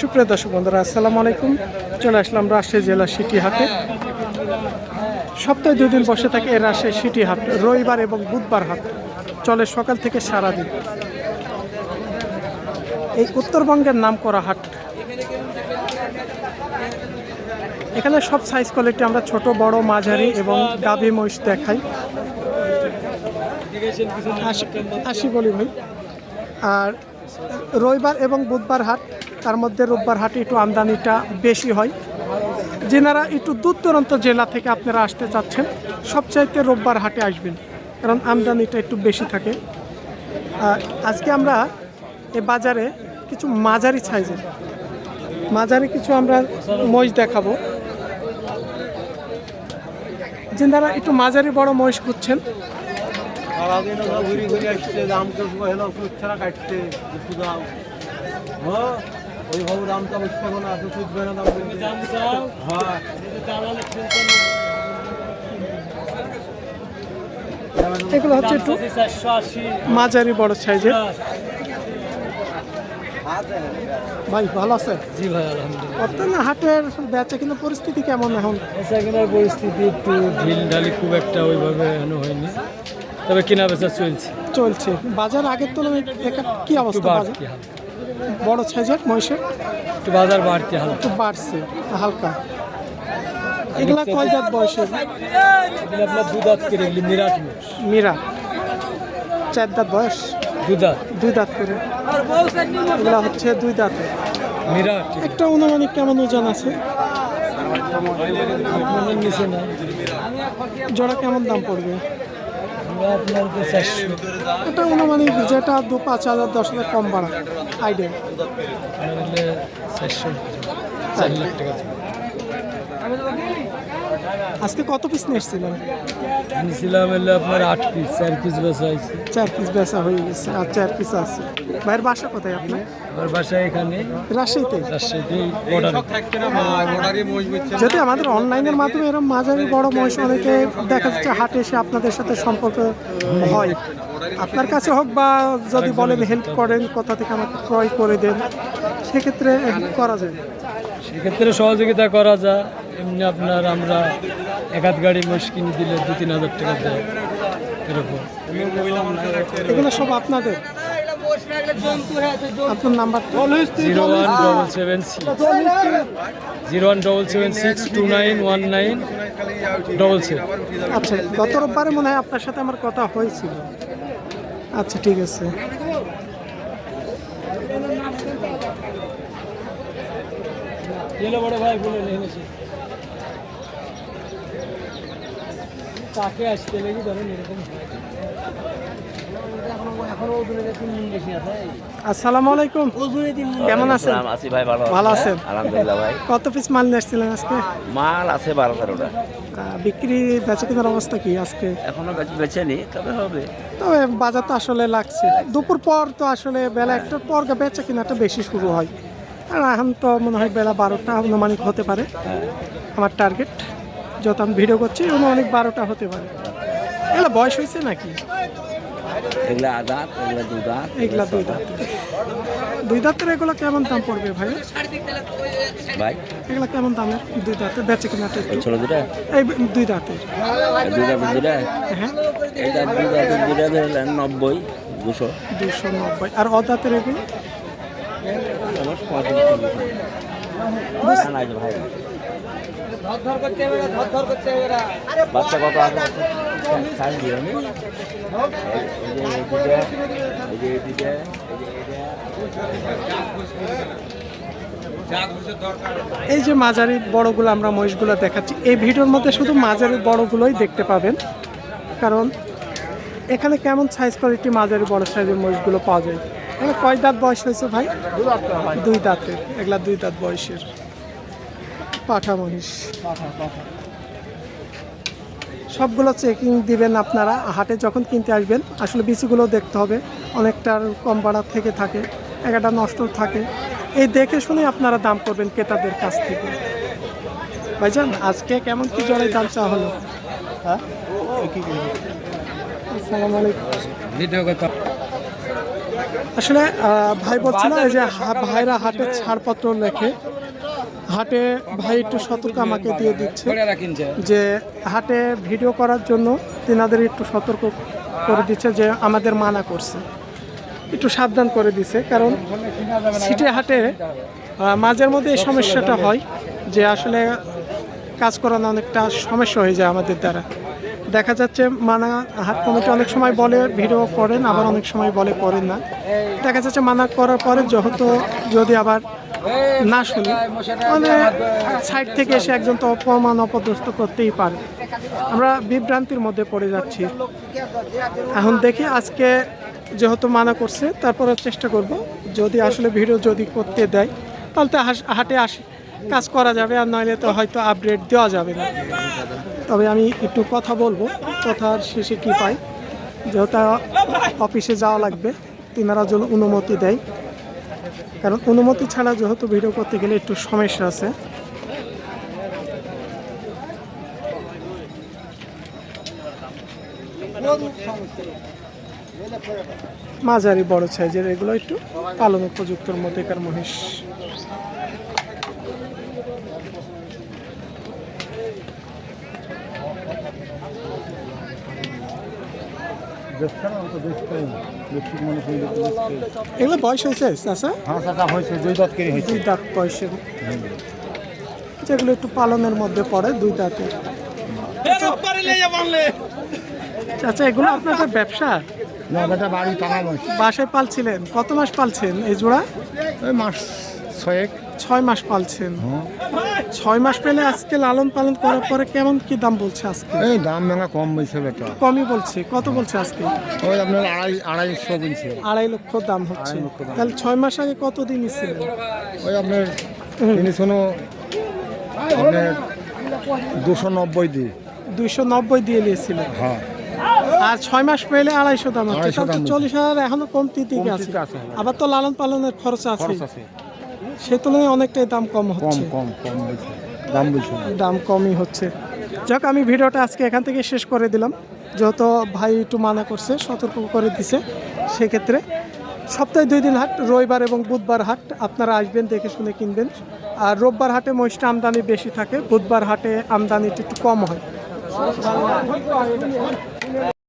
সুপ্রিয় দর্শক বন্ধুরা, আসসালামু আলাইকুম। চলে আসলাম রাজশাহী জেলা সিটি হাটে সপ্তাহে দুদিন বসে থাকে এই রাজশাহী সিটি হাট রবিবার এবং বুধবার হাট। চলে সকাল থেকে সারাদিন। এই উত্তরবঙ্গের নাম করা হাট। এখানে সব সাইজ কোয়ালিটি আমরা ছোট, বড়, মাঝারি এবং গাভী মহিষ দেখাই। আশি বলি ভাই। আর রবিবার এবং বুধবার হাট, তার মধ্যে রোববার হাটে একটু আমদানিটা বেশি হয়। যেনারা একটু দূর দূরান্ত জেলা থেকে আপনারা আসতে চাচ্ছেন, সবচাইতে রোববার হাটে আসবেন, কারণ আমদানিটা একটু বেশি থাকে। আজকে আমরা এ বাজারে কিছু মাঝারি সাইজের, মাঝারি কিছু আমরা মহিষ দেখাবো। যেনারা একটু মাঝারি বড় মহিষ খুঁজছেন সারাদিন ওরা ঘুরি ঘুরি আসছে তো হেলো সুচ্ছারা কাটছে একটু হ্যাঁ ওইভাবে তো উঠছে কোনো এত সুদবে না দাম হ্যাঁ এগুলো হচ্ছে একটু মাঝারি বড় সাইজের। ভাই ভালো আছে জি ভাই আলহামদুলিল্লাহ। বর্তমানে হাটের বেচা কিন্তু পরিস্থিতি কেমন এখন? বেচা কেনার পরিস্থিতি একটু ঢিল ঢালি খুব একটা ওইভাবে এখনও হয়নি। তবে কেনা বেচা চলছে। চলছে। বাজার আগের তুলনায় কি অবস্থা বাজার? বড় সাইজের মহিষের? একটু বাজার বাড়তি হালকা একটু বাড়ছে হালকা। এগুলা কয় দাঁত বয়সের? আপনার দু দাঁত করে এগুলি মিরাট মীরা। চার দাঁত বয়স? দু দাঁত দুই দাঁত করে। এগুলা হচ্ছে দুই দাঁত। মিরাট। একটা অনুমানিক কেমন ওজন আছে? জোড়া কেমন দাম পড়বে আমরা আপনার তো চারশো এটা অনুমানিক যেটা দু পাঁচ হাজার দশ হাজার কম বাড়া আইডিয়া চারশো চার লাখ টাকা। আজকে কত পিস নিয়ে এসেছিলেন? নিয়েছিলাম হলে আপনার আট পিস চার পিস বেচা হয়েছে। চার পিস বেচা হয়ে গেছে আর চার পিস আছে। ভাইয়ের বাসা কোথায় আপনার? আমার বাসা এখানে। রাজশাহীতে? রাজশাহী বর্ডার। যদি আমাদের অনলাইনের মাধ্যমে এরকম মাঝারি বড় মহিষ অনেকে দেখা যাচ্ছে হাটে এসে আপনাদের সাথে সম্পর্ক হয় আপনার কাছে হোক বা যদি বলেন হেল্প করেন কোথা থেকে আমাকে ক্রয় করে দেন সেক্ষেত্রে help করা যায়? সেক্ষেত্রে সহযোগিতা করা যায়। এমনি আপনার আমরা এক হাত গাড়ি মোষ কিনে দিলে দু তিন হাজার টাকা দেয় এরকম। এগুলো সব আপনাদের? আপনার number zero one double seven zero one double seven six two nine one nine double seven. আচ্ছা গত রোববারে মনে হয় আপনার সাথে আমার কথা হয়েছিল। আচ্ছা ঠিক আছে। বড় ভাই বলে তাকে আসতে লেগে ধরেন এরকম আসসালামু আলাইকুম। কেমন আছেন? আছি ভাই ভালো। ভালো আছেন? আলহামদুলিল্লাহ ভাই। কত পিস মাল নিয়ে আজকে? মাল আছে বারো তেরোটা বিক্রি বেচা কেনার অবস্থা কি আজকে? এখনও বেঁচে নি তবে হবে। তবে বাজার তো আসলে লাগছে। দুপুর পর তো আসলে বেলা একটার পর বেচা কেনাটা বেশি শুরু হয়। আর এখন তো মনে হয় বেলা বারোটা অনুমানিক হতে পারে। আমার টার্গেট। যত আমি ভিডিও করছি অনুমানিক বারোটা হতে পারে। এগুলো বয়স হয়েছে নাকি? এগুলা আদাত এগুলা দুদাত এগুলা দুই দাঁত। দুই দাঁতের এগুলো কেমন দাম পড়বে ভাই? ভাই? এগুলো কেমন দামের? দুই দাঁতের বেচে একটু। ছোট দুটা? এই দুই দাঁতের। দুই দাঁত দুটা? হ্যাঁ। এই দাঁত দুই দাঁত দুটা ধরলেন নব্বই দুশো। দুশো নব্বই। আর অদাঁতের এগুলো? ভাই। বাচ্চা কত নি? এই যে। এই মাঝারি বড়গুলো আমরা মহিষগুলো দেখাচ্ছি এই ভিডিওর মধ্যে শুধু মাঝারি বড়গুলোই দেখতে পাবেন। কারণ এখানে কেমন সাইজ কোয়ালিটি মাঝারি বড় সাইজের মহিষগুলো পাওয়া যায়? এখানে কয় দাঁত বয়স হয়েছে ভাই? দুই দাঁতের এগুলা দুই দাঁত বয়সের। পাঠা মহিষ সবগুলো চেকিং দিবেন আপনারা হাটে যখন কিনতে আসবেন আসলে বিচিগুলো দেখতে হবে অনেকটার কম বাড়া থেকে থাকে একটা নষ্ট থাকে। এই দেখে শুনে আপনারা দাম করবেন ক্রেতাদের কাছ থেকে। ভাইজান আজকে কেমন কি জলের দাম চা হলো? হ্যাঁ? আসসালামু আলাইকুম। কথা আসলে ভাই বলছিল এই যে ভাইরা হাটে ছাড়পত্র লেখে হাটে ভাই একটু সতর্ক আমাকে দিয়ে দিচ্ছে যে হাটে ভিডিও করার জন্য তেনাদের একটু সতর্ক করে দিচ্ছে যে আমাদের মানা করছে। একটু সাবধান করে দিছে কারণ সিটে হাটে মাঝের মধ্যে এই সমস্যাটা হয় যে আসলে কাজ করানো অনেকটা সমস্যা হয়ে যায় আমাদের দ্বারা। দেখা যাচ্ছে মানা হাট কমিটি অনেক সময় বলে, ভিডিও করেন, আবার অনেক সময় বলে করেন না। দেখা যাচ্ছে মানা করার পরে যেহেতু যদি আবার না শুনি মানে সাইড থেকে এসে একজন তো অপমান, অপদস্থ করতেই পারে। আমরা বিভ্রান্তির মধ্যে পড়ে যাচ্ছি। এখন দেখি আজকে যেহেতু মানা করছে তারপরে চেষ্টা করব, যদি আসলে ভিডিও যদি করতে দেয়, তাহলে তো হাটে আস। কাজ করা যাবে আর নইলে তো হয়তো আপডেট দেওয়া যাবে না। তবে আমি একটু কথা বলব, কথার শেষে কি পাই? যেহেতু অফিসে যাওয়া লাগবে, তিনারা যেন অনুমতি দেয়। কারণ অনুমতি ছাড়া যেহেতু ভিডিও করতে গেলে একটু সমস্যা আছে। মাঝারি বড় সাইজের এগুলো একটু পালন উপযুক্তর মধ্যেকার মহিষ দেখছেন আমি তো দেখছি দেখছি মনে করি দেখতে দেখছি। এগুলো বয়স হয়েছে আচ্ছা হ্যাঁ হয়েছে দুই দাঁত কেড়ে হয়েছে। দুই দাঁত বয়সের যেগুলো একটু পালনের মধ্যে পড়ে দুই দাঁতের আচ্ছা এগুলো আপনাদের ব্যবসা? বাসায় পালছিলেন? কত মাস পালছেন এই জোড়া? ওই মাস ছয়েক। ছয় মাস পালছেন। ছয় মাস পেলে আজকে লালন পালন করার পরে কেমন কি দাম বলছে আজকে? এই দাম মেঙা কম বলছে বেটা। কমই বলছে। কত বলছে আজকে? ওই আপনার আড়াই আড়াইশো বলছে। আড়াই লক্ষ দাম হচ্ছে। তাহলে ছয় মাস আগে কত দিন ছিলেন ওই আপনার তিনি শোনো আপনার দুশো নব্বই দিই দুইশো নব্বই দিয়ে নিয়েছিলেন। হ্যাঁ। আর ছয় মাস পেলে আড়াইশো দাম দাম চল্লিশ হাজার এখনও কমতি দিকে আছে। আবার তো লালন পালনের খরচ খরচ আছে। সে তুলনায় অনেকটাই দাম কম কম হচ্ছে। কম কম বলছে দাম বলছে দাম কমই হচ্ছে। যাক আমি ভিডিওটা আজকে এখান থেকে শেষ করে দিলাম। যেহেতু ভাই একটু মানা করছে সতর্ক করে দিছে সেক্ষেত্রে সপ্তাহে দুই দিন হাট রবিবার এবং বুধবার হাট আপনারা আসবেন দেখে শুনে কিনবেন। আর রোববার হাটে মহিষটা আমদানি বেশি থাকে বুধবার হাটে আমদানিটা একটু কম হয়।